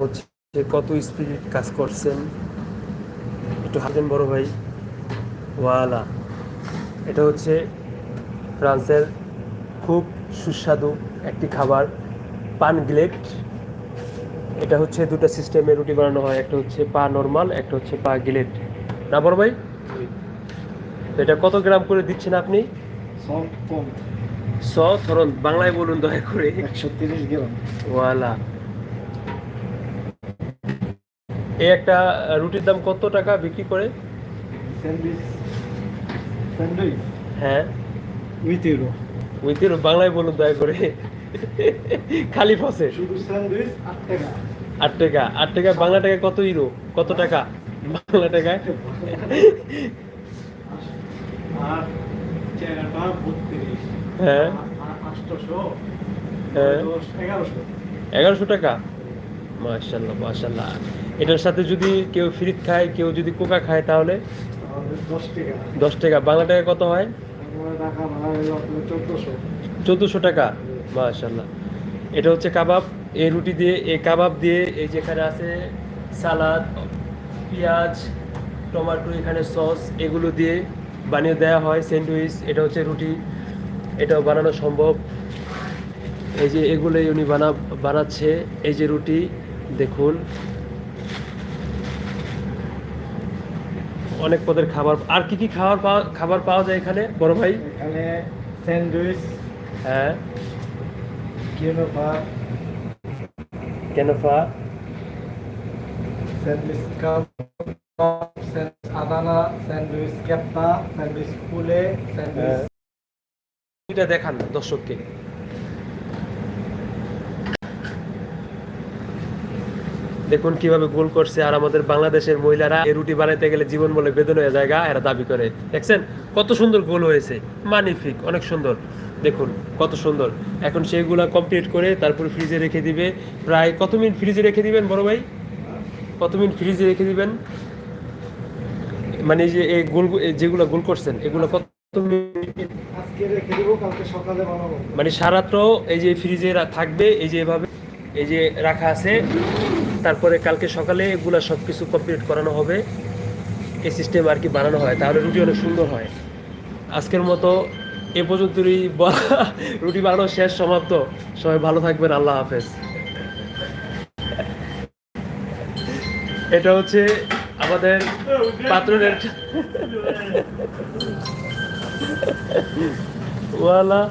হচ্ছে কত স্পিরিট কাজ করছেন। একটু হাতেন বড় ভাই। ওয়ালা। এটা হচ্ছে ফ্রান্সের খুব সুস্বাদু একটি খাবার পান গ্লেট। এটা হচ্ছে দুটো সিস্টেমে রুটি বানানো হয়। একটা হচ্ছে পা নর্মাল একটা হচ্ছে পা গিলেট। না বড় ভাই? এটা কত গ্রাম করে দিচ্ছেন আপনি? সব স ধরুন বাংলায় বলুন দয়া করে। একশো তিরিশ গ্রাম। ওয়ালা। এই একটা রুটির দাম কত টাকা বিক্রি করে? স্যান্ডউইচ হ্যাঁ। With euro. উইথের বাংলায় বলুন দয়া করে। খালি ফসে। শুধু স্যান্ডউইচ আট টাকা। আট টাকা আট টাকা বাংলা টাকায় কত ইউরো? কত টাকা? বাংলা টাকায়? হ্যাঁ। হ্যাঁ। এগারোশো। এগারোশো টাকা? মাশাল্লাহ মাশাল্লাহ এটার সাথে যদি কেউ ফ্রিজ খায় কেউ যদি কোকা খায় তাহলে? দশ টাকা। টাকা। বাংলা টাকায় কত হয়? টাকা চোদ্দোশো। টাকা? মাশাল্লাহ এটা হচ্ছে কাবাব। এই রুটি দিয়ে এই কাবাব দিয়ে এই যেখানে আছে সালাদ পেঁয়াজ টমেটো এখানে সস এগুলো দিয়ে বানিয়ে দেওয়া হয় স্যান্ডউইচ। এটা হচ্ছে রুটি। এটাও বানানো সম্ভব। এই যে এগুলোই উনি বানা বানাচ্ছে। এই যে রুটি দেখুন। অনেক পদের খাবার। আর কি কি খাবার পাওয়া খাবার পাওয়া যায় এখানে বড় ভাই? এখানে স্যান্ডউইচ হ্যাঁ। কিনোভা কেনফা। স্যান্ডউইচ কাপ আদানা স্যান্ডউইচ কেপ্তা স্যান্ডউইচ পুলে স্যান্ডউইচ এটা দেখান দর্শককে। দেখুন কীভাবে গোল করছে আর আমাদের বাংলাদেশের মহিলারা এই রুটি বানাইতে গেলে জীবন বলে বেদন হয়ে জায়গা এরা দাবি করে। দেখছেন? কত সুন্দর গোল হয়েছে। মানিফিক অনেক সুন্দর। দেখুন কত সুন্দর। এখন সেইগুলা কমপ্লিট করে তারপর ফ্রিজে রেখে দিবে। প্রায় কত মিনিট ফ্রিজে রেখে দিবেন বড় ভাই? কত মিনিট ফ্রিজে রেখে দিবেন? মানে যে এই গোল যেগুলো গোল করছেন এগুলো কত মানে সারাত্র এই যে ফ্রিজে থাকবে এই যে এভাবে এই যে রাখা আছে। তারপরে কালকে সকালে এগুলা সব কিছু কমপ্লিট করানো হবে। এই সিস্টেম আর কি বানানো হয় তাহলে রুটি অনেক সুন্দর হয়। আজকের মতো এ পর্যন্তই রুটি বানানো শেষ সমাপ্ত। সবাই ভালো থাকবেন আল্লাহ হাফেজ। এটা হচ্ছে আমাদের পাত্রের ওয়ালা